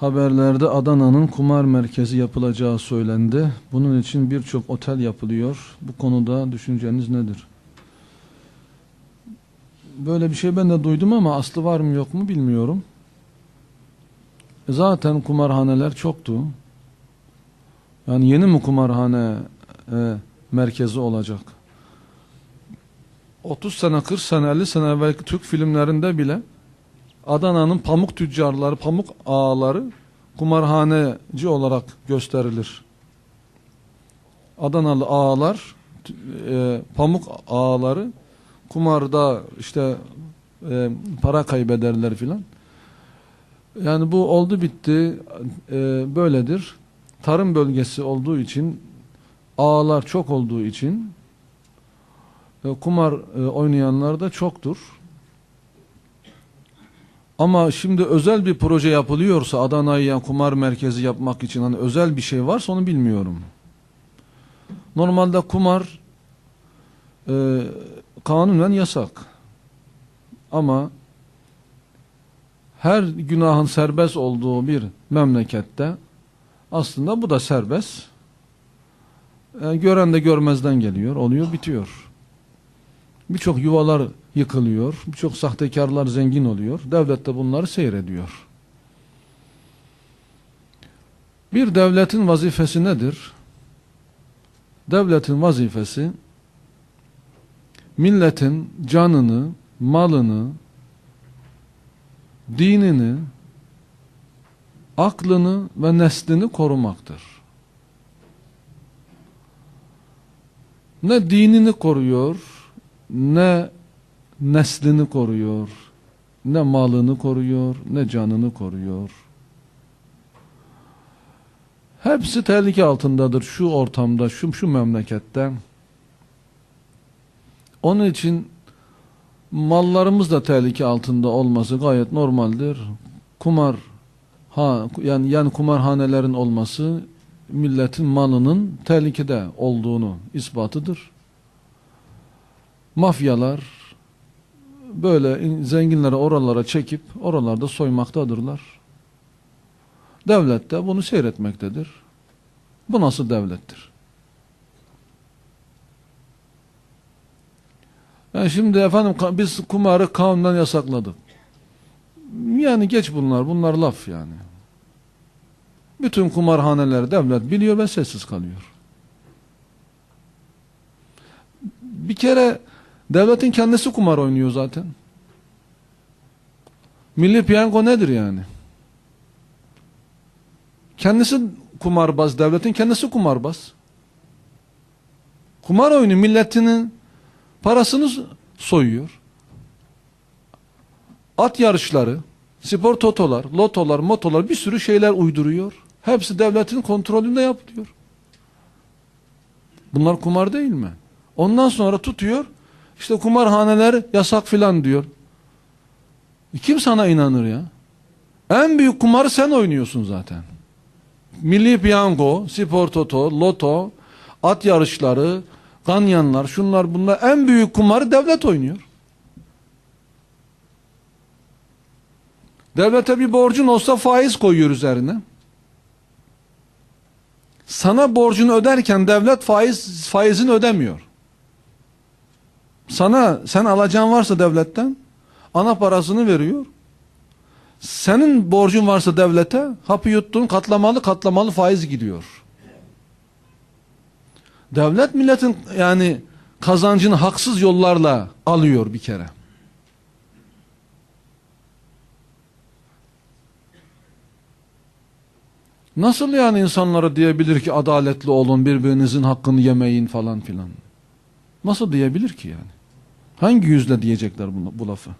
Haberlerde Adana'nın kumar merkezi yapılacağı söylendi. Bunun için birçok otel yapılıyor. Bu konuda düşünceniz nedir? Böyle bir şey ben de duydum ama aslı var mı yok mu bilmiyorum. E Zaten kumarhaneler çoktu. Yani yeni mi kumarhane e, merkezi olacak? 30 sene, 40 sene, 50 sene evvelki Türk filmlerinde bile Adana'nın pamuk tüccarları, pamuk ağaları kumarhaneci olarak gösterilir. Adanalı ağalar, e, pamuk ağaları kumarda işte e, para kaybederler filan. Yani bu oldu bitti e, böyledir. Tarım bölgesi olduğu için ağalar çok olduğu için e, kumar e, oynayanlar da çoktur. Ama şimdi özel bir proje yapılıyorsa Adana'ya kumar merkezi yapmak için hani özel bir şey varsa onu bilmiyorum. Normalde kumar e, kanunen yasak. Ama her günahın serbest olduğu bir memlekette aslında bu da serbest. E, gören de görmezden geliyor, oluyor, bitiyor. Birçok yuvalar yıkılıyor, birçok sahtekarlar zengin oluyor. Devlet de bunları seyrediyor. Bir devletin vazifesi nedir? Devletin vazifesi milletin canını, malını, dinini, aklını ve neslini korumaktır. Ne dinini koruyor, ne neslini koruyor, ne malını koruyor, ne canını koruyor. Hepsi tehlike altındadır şu ortamda, şu, şu memlekette. Onun için mallarımız da tehlike altında olması gayet normaldir. Kumar ha yani yani kumarhanelerin olması milletin malının tehlikede olduğunu ispatıdır. Mafyalar böyle in- zenginleri oralara çekip oralarda soymaktadırlar. Devlet de bunu seyretmektedir. Bu nasıl devlettir? Yani şimdi efendim biz kumarı kanundan yasakladık. Yani geç bunlar, bunlar laf yani. Bütün kumarhaneleri devlet biliyor ve sessiz kalıyor. Bir kere devletin kendisi kumar oynuyor zaten. Milli piyango nedir yani? Kendisi kumarbaz, devletin kendisi kumarbaz. Kumar oyunu milletinin parasını soyuyor. At yarışları, spor totolar, lotolar, motolar bir sürü şeyler uyduruyor. Hepsi devletin kontrolünde yapılıyor. Bunlar kumar değil mi? Ondan sonra tutuyor, işte kumarhaneler yasak filan diyor. E Kim sana inanır ya? En büyük kumarı sen oynuyorsun zaten. Milli piyango, spor toto, loto, at yarışları, ganyanlar, şunlar bunlar en büyük kumarı devlet oynuyor. Devlete bir borcun olsa faiz koyuyor üzerine. Sana borcunu öderken devlet faiz faizini ödemiyor. Sana sen alacağın varsa devletten ana parasını veriyor. Senin borcun varsa devlete hapı yuttuğun katlamalı katlamalı faiz gidiyor. Devlet milletin yani kazancını haksız yollarla alıyor bir kere. Nasıl yani insanlara diyebilir ki adaletli olun birbirinizin hakkını yemeyin falan filan. Nasıl diyebilir ki yani? Hangi yüzle diyecekler bunu, bu lafı?